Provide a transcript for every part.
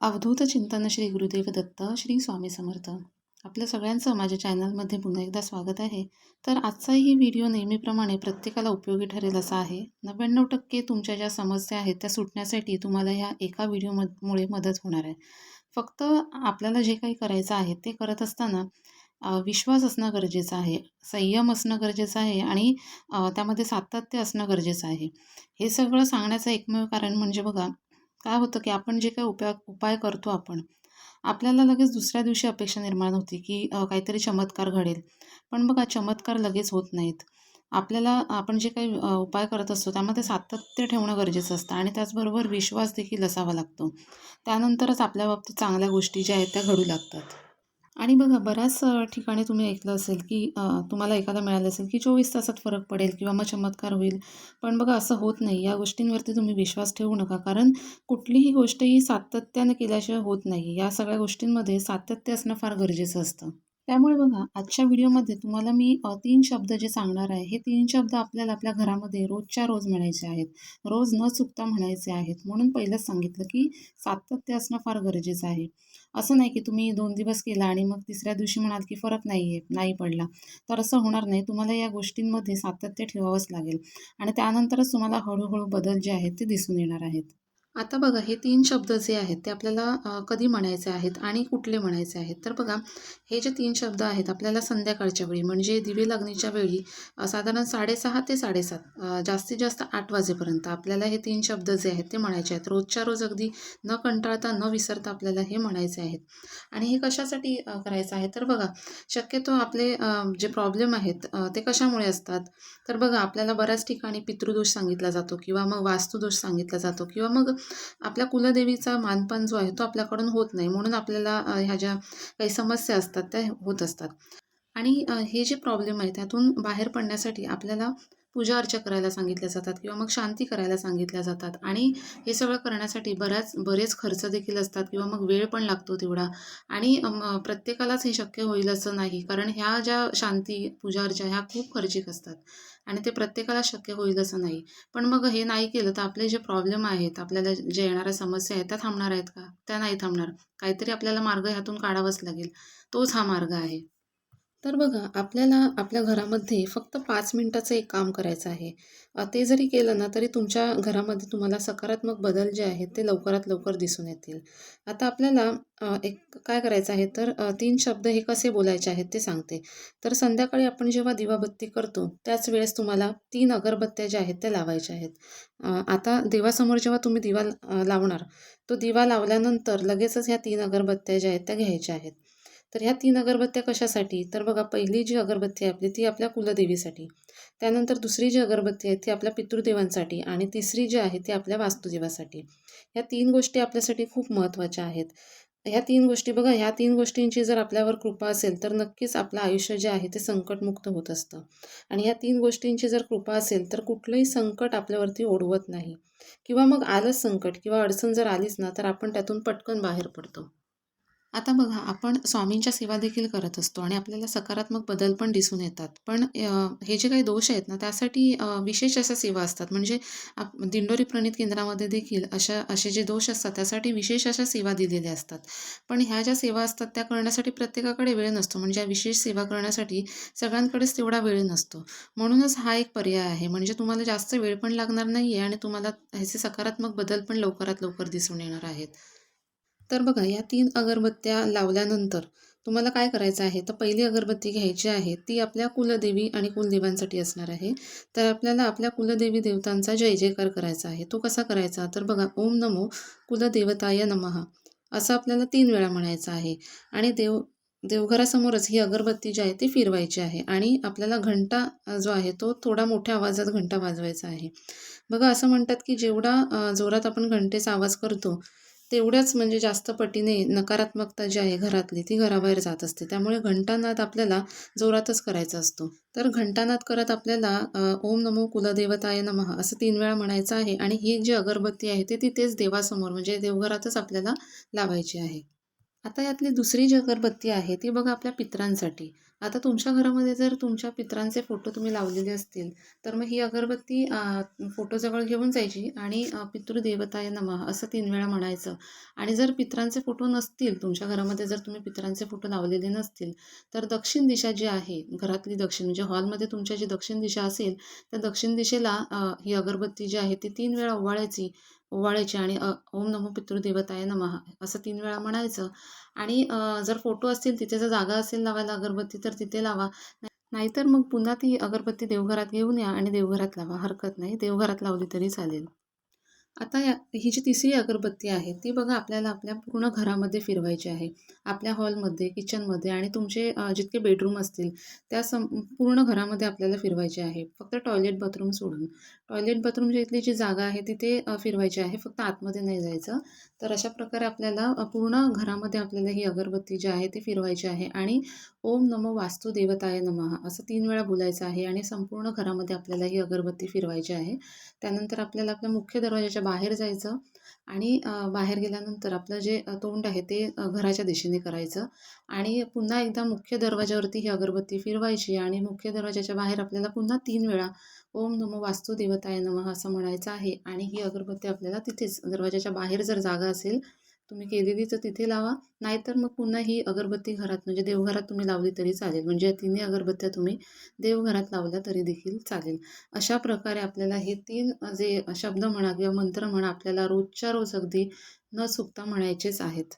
अवधूत चिंतन श्री गुरुदेव दत्त श्री स्वामी समर्थ. आपल्या सगळ्यांचं माझ्या चॅनलमध्ये पुन्हा एकदा स्वागत आहे. तर आजचाही व्हिडिओ नेहमीप्रमाणे प्रत्येकाला उपयोगी ठरेल असा आहे. नव्याण्णव टक्के तुमच्या ज्या समस्या आहेत त्या सुटण्यासाठी तुम्हाला ह्या एका व्हिडिओमुळे मदत होणार आहे. फक्त आपल्याला जे काही करायचं आहे ते करत असताना विश्वास असणं गरजेचं आहे संयम असणं गरजेचं आहे आणि त्यामध्ये सातत्य असणं गरजेचं आहे. हे सगळं सांगण्याचं एकमेव कारण म्हणजे बघा काय होतं की आपण जे काही उपाय उपाय करतो आपण आपल्याला लगेच दुसऱ्या दिवशी अपेक्षा निर्माण होती की काहीतरी चमत्कार घडेल. पण बघा चमत्कार लगेच होत नाहीत. आपल्याला आपण जे काही उपाय करत असतो त्यामध्ये सातत्य ठेवणं गरजेचं असतं आणि त्याचबरोबर विश्वास देखील असावा लागतो. त्यानंतरच आपल्या बाबतीत चांगल्या गोष्टी ज्या आहेत त्या घडू लागतात. आणि बघा बऱ्याच ठिकाणी तुम्ही ऐकलं असेल की तुम्हाला एखादा मिळालं असेल की चोवीस तासात फरक पडेल किंवा मग चमत्कार होईल. पण बघा असं होत नाही. या गोष्टींवरती तुम्ही विश्वास ठेवू नका. कारण कुठलीही गोष्ट ही सातत्याने केल्याशिवाय होत नाही. या सगळ्या गोष्टींमध्ये सातत्य असणं फार गरजेचं असतं. त्यामुळे बघा आजच्या व्हिडिओमध्ये तुम्हाला मी तीन शब्द जे सांगणार आहे हे तीन शब्द आपल्याला आपल्या घरामध्ये रोजच्या रोज म्हणायचे आहेत. रोज न चुकता म्हणायचे आहेत. म्हणून पहिलंच सांगितलं की सातत्य असणं फार गरजेचं आहे. असं नाही की तुम्ही दोन दिवस केला आणि मग तिसऱ्या दिवशी म्हणाल की फरक नाही आहे नाही पडला. तर असं होणार नाही. तुम्हाला या गोष्टींमध्ये सातत्य ठेवावंच लागेल. आणि त्यानंतरच तुम्हाला हळूहळू बदल जे आहेत ते दिसून येणार आहेत. आता बघा हे तीन शब्द जे आहेत ते आपल्याला कधी म्हणायचे आहेत आणि कुठले म्हणायचे आहेत? तर बघा हे जे तीन शब्द आहेत आपल्याला संध्याकाळच्या वेळी म्हणजे दिवे लागणीच्या वेळी साधारण साडेसहा ते साडेसात जास्तीत जास्त आठ वाजेपर्यंत आपल्याला हे तीन शब्द जे आहेत ते म्हणायचे आहेत. रोजच्या रोज अगदी न कंटाळता न विसरता आपल्याला हे म्हणायचे आहेत. आणि हे कशासाठी करायचं आहे? तर बघा शक्यतो आपले जे प्रॉब्लेम आहेत ते कशामुळे असतात? तर बघा आपल्याला बऱ्याच ठिकाणी पितृदोष सांगितला जातो किंवा मग वास्तुदोष सांगितला जातो किंवा मग आपल्या कुलदेवीचा मानपान जो आहे तो आपल्याकडून होत नाही. म्हणून आपल्याला ह्या ज्या काही समस्या असतात त्या होत असतात. आणि हे जे प्रॉब्लेम आहे त्यातून बाहेर पडण्यासाठी आपल्याला पूजा अर्चा करायला सांगितल्या जातात किंवा मग शांती करायला सांगितल्या जातात. आणि हे सगळं करण्यासाठी बऱ्याच बरेच खर्च देखील असतात किंवा मग वेळ पण लागतो तेवढा. आणि प्रत्येकालाच हे शक्य होईल असं नाही. कारण ह्या ज्या शांती पूजा अर्चा ह्या खूप खर्चिक असतात. आणि ते प्रत्येकाला शक्य होईल असं नाही. पण मग हे नाही केलं तर आपले जे प्रॉब्लेम आहेत आपल्याला जे येणाऱ्या समस्या आहेत त्या थांबणार आहेत का? त्या नाही थांबणार. काहीतरी आपल्याला मार्ग ह्यातून काढावाच लागेल. तोच हा मार्ग आहे. तर बघा आपल्याला आपल्या घरामध्ये फक्त पाच मिनटाचं एक काम करायचं आहे. ते जरी केलं ना तरी तुमच्या घरामध्ये तुम्हाला सकारात्मक बदल जे आहेत ते लवकरात लवकर दिसून येतील. आता आपल्याला एक काय करायचं आहे तर तीन शब्द हे कसे बोलायचे आहेत ते सांगते. तर संध्याकाळी आपण जेव्हा दिवाबत्ती करतो त्याच वेळेस तुम्हाला तीन अगरबत्त्या ज्या आहेत त्या लावायच्या आहेत. आता देवासमोर जेव्हा तुम्ही दिवा लावणार तो दिवा लावल्यानंतर लगेचच ह्या तीन अगरबत्त्या ज्या आहेत त्या घ्यायच्या आहेत. तर ह्या तीन अगरबत्त्या कशासाठी? तर बघा पहिली जी अगरबत्ती आहे आपली ती आपल्या कुलदेवीसाठी. त्यानंतर दुसरी जी अगरबत्ती आहे ती आपल्या पितृदेवांसाठी. आणि तिसरी जी आहे ती आपल्या वास्तुदेवासाठी. ह्या तीन गोष्टी आपल्यासाठी खूप महत्त्वाच्या आहेत. ह्या तीन गोष्टी बघा ह्या तीन गोष्टींची जर आपल्यावर कृपा असेल तर नक्कीच आपलं आयुष्य जे आहे ते संकटमुक्त होत असतं. आणि ह्या तीन गोष्टींची जर कृपा असेल तर कुठलंही संकट आपल्यावरती ओढवत नाही. किंवा मग आलंच संकट किंवा अडचण जर आलीच ना तर आपण त्यातून पटकन बाहेर पडतो. आता बघा आपण स्वामींच्या सेवा देखील करत असतो आणि आपल्याला सकारात्मक बदल पण दिसून येतात. पण हे जे काही दोष आहेत ना त्यासाठी विशेष अशा सेवा असतात. म्हणजे आप दिंडोरी प्रणित केंद्रामध्ये देखील अशा असे जे दोष असतात त्यासाठी विशेष अशा सेवा दिलेल्या असतात. पण ह्या ज्या सेवा असतात त्या करण्यासाठी प्रत्येकाकडे वेळ नसतो. म्हणजे या विशेष सेवा करण्यासाठी सगळ्यांकडेच तेवढा वेळ नसतो. म्हणूनच हा एक पर्याय आहे. म्हणजे तुम्हाला जास्त वेळ पण लागणार नाही आहे आणि तुम्हाला ह्याचे सकारात्मक बदल पण लवकरात लवकर दिसून येणार आहेत. तर बघा या तीन अगरबत्त्या लावल्यानंतर तुम्हाला काय करायचं आहे? तर पहिली अगरबत्ती घ्यायची आहे ती आपल्या कुलदेवी आणि कुलदेवांसाठी असणार आहे. तर आपल्याला आपल्या कुलदेवी देवतांचा जय जयकार करायचा आहे. तो कसा करायचा? तर बघा ओम नमो कुलदेवताय नमः असं आपल्याला तीन वेळा म्हणायचं आहे. आणि देव देवघरासमोरच ही अगरबत्ती जी आहे ती फिरवायची आहे. आणि आपल्याला घंटा जो आहे तो थोडा मोठ्या आवाजात घंटा वाजवायचा आहे. बघा असं म्हणतात की जेवढा जोरात आपण घंटेचा आवाज करतो तेवढ्याच म्हणजे जास्त पटीने नकारात्मकता जी आहे घरातली ती घराबाहेर जात असते. त्यामुळे घंटानाद आपल्याला जोरातच करायचा असतो. तर घंटानाद करत आपल्याला ओम नमो कुलदेवताय नमः असं तीन वेळा म्हणायचं आहे आणि ही जी अगरबत्ती आहे ती तिथेच देवासमोर म्हणजे देवघरातच आपल्याला लावायची आहे. आता यातली दुसरी जी अगरबत्ती आहे ती बघा आपल्या पितरांसाठी. आता तुमच्या घरामध्ये जर तुमच्या पितरांचे फोटो तुम्ही लावलेले असतील तर मग ही अगरबत्ती फोटोजवळ घेऊन जायची आणि पितृदेवताय नमः असं तीन वेळा म्हणायचं. आणि जर पितरांचे फोटो नसतील तुमच्या घरामध्ये जर तुम्ही पितरांचे फोटो लावलेले नसतील तर दक्षिण दिशा जी आहे घरातली दक्षिण म्हणजे हॉलमध्ये तुमच्या जी दक्षिण दिशा असेल त्या दक्षिण दिशेला ही अगरबत्ती जी आहे ती तीन वेळा ओवाळायची. ओवाळायचे आणि ओम नमो पितृदेवताय नमः असं तीन वेळा म्हणायचं. आणि जर फोटो असतील तिथे जर जागा असेल लावायला अगरबत्ती तर तिथे लावा. नाहीतर मग पुन्हा ती अगरबत्ती देवघरात घेऊन या आणि देवघरात लावा. हरकत नाही. देवघरात लावली तरी चालेल. आता या ही जी तिसरी अगरबत्ती आहे ती बघा आपल्याला आपल्या पूर्ण घरामध्ये फिरवायची आहे. आपल्या हॉलमध्ये किचनमध्ये आणि तुमचे जितके बेडरूम असतील त्या सं पूर्ण घरामध्ये आपल्याला फिरवायची आहे. फक्त टॉयलेट बाथरूम सोडून. टॉयलेट बाथरूमच्या इथली जी जागा आहे तिथे फिरवायची आहे. फक्त आतमध्ये नाही जायचं. तर अशा प्रकारे आपल्याला पूर्ण घरामध्ये आपल्याला ही अगरबत्ती जी आहे ती फिरवायची आहे आणि ओम नमो वास्तुदेवताय नमः असं तीन वेळा बोलायचं आहे आणि संपूर्ण घरामध्ये आपल्याला ही अगरबत्ती फिरवायची आहे. त्यानंतर आपल्याला आपल्या मुख्य दरवाजाच्या बाहेर जायचं आणि बाहेर गेल्यानंतर आपलं जे तोंड आहे ते घराच्या दिशेने करायचं आणि पुन्हा एकदा मुख्य दरवाजावरती ही अगरबत्ती फिरवायची आणि मुख्य दरवाजाच्या बाहेर आपल्याला पुन्हा तीन वेळा ओम नमो वास्तुदेवताय नमः असं म्हणायचं आहे आणि ही अगरबत्ती आपल्याला तिथेच दरवाजाच्या बाहेर जर जागा असेल तुम्ही केलेली तर तिथे लावा. नाहीतर मग पुन्हा ही अगरबत्ती घरात म्हणजे देवघरात तुम्ही लावली तरी चालेल. म्हणजे या तिन्ही अगरबत्त्या तुम्ही देवघरात लावल्या तरी देखील चालेल. अशा प्रकारे आपल्याला हे तीन जे शब्द म्हणा किंवा मंत्र म्हणा आपल्याला रोजच्या रोज अगदी न चुकता म्हणायचेच आहेत.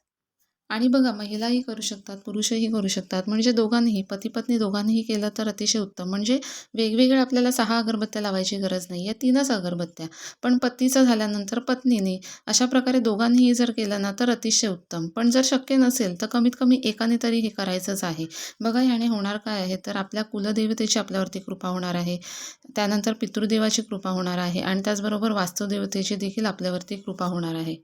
आणि बघा महिलाही करू शकतात पुरुषही करू शकतात. म्हणजे दोघांनीही पती पत्नी दोघांनीही केलं तर अतिशय उत्तम. म्हणजे वेगवेगळ्या आपल्याला सहा अगरबत्त्या लावायची गरज नाही आहे तीनच अगरबत्त्या पण पतीचं झाल्यानंतर पत्नीने अशा प्रकारे दोघांनीही जर केलं ना तर अतिशय उत्तम. पण जर शक्य नसेल तर कमीत कमी एकाने तरी हे करायचंच आहे. बघा याने होणार काय आहे? तर आपल्या कुलदेवतेची आपल्यावरती कृपा होणार आहे. त्यानंतर पितृदेवाची कृपा होणार आहे. आणि त्याचबरोबर वास्तुदेवतेची देखील आपल्यावरती कृपा होणार आहे.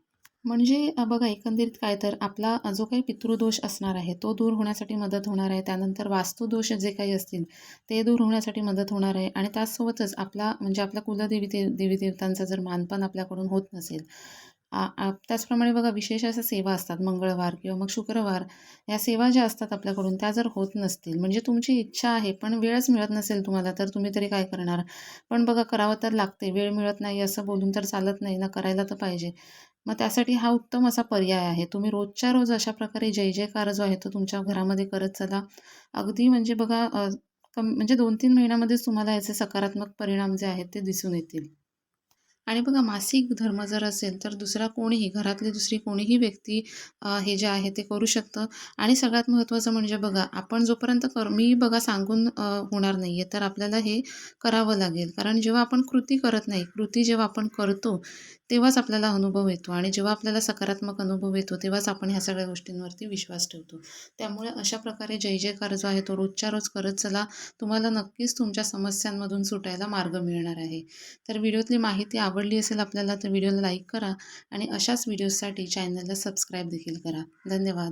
म्हणजे बघा एकंदरीत काय तर आपला जो काही पितृदोष असणार आहे तो दूर होण्यासाठी मदत होणार आहे. त्यानंतर वास्तुदोष जे काही असतील ते दूर होण्यासाठी मदत होणार आहे. आणि त्याचसोबतच आपला म्हणजे आपल्या कुलदेवी ते देवी देवतांचा जर मानपान आपल्याकडून होत नसेल त्याचप्रमाणे बघा विशेष अशा सेवा असतात मंगळवार किंवा मग शुक्रवार या सेवा ज्या असतात आपल्याकडून त्या जर होत नसतील म्हणजे तुमची इच्छा आहे पण वेळच मिळत नसेल तुम्हाला तर तुम्ही तरी काय करणार? पण बघा करावं तर लागते वेळ मिळत नाही असं बोलून तर चालत नाही ना करायला तर पाहिजे. मग त्यासाठी हा उत्तम असा पर्याय आहे. तुम्ही रोजच्या रोज अशा प्रकारे जय जयकार जो आहे तो तुमच्या घरामध्ये करत चला. अगदी म्हणजे बघा कम म्हणजे दोन तीन महिन्यामध्येच तुम्हाला याचे सकारात्मक परिणाम जे आहेत ते दिसून येतील. आणि बघा मासिक धर्म जर असेल तर दुसरा कोणीही घरातली दुसरी कोणीही व्यक्ती हे जे आहे ते करू शकतं. आणि सगळ्यात महत्त्वाचं म्हणजे बघा आपण जोपर्यंत कर मी बघा सांगून होणार नाही आहे तर आपल्याला हे करावं लागेल. कारण जेव्हा आपण कृती करत नाही कृती जेव्हा आपण करतो तेव्हाच आपल्याला अनुभव येतो आणि जेव्हा आपल्याला सकारात्मक अनुभव येतो तेव्हाच आपण ह्या सगळ्या गोष्टींवरती विश्वास ठेवतो. त्यामुळे अशा प्रकारे जय जयकार जो आहे तो रोजच्या रोज करत चला तुम्हाला नक्कीच तुमच्या समस्यांमधून सुटायला मार्ग मिळणार आहे. तर व्हिडिओतली माहिती आवडली असेल आपल्याला तर व्हिडिओला लाईक करा आणि अशाच व्हिडिओजसाठी चॅनलला सबस्क्राईब देखील करा. धन्यवाद.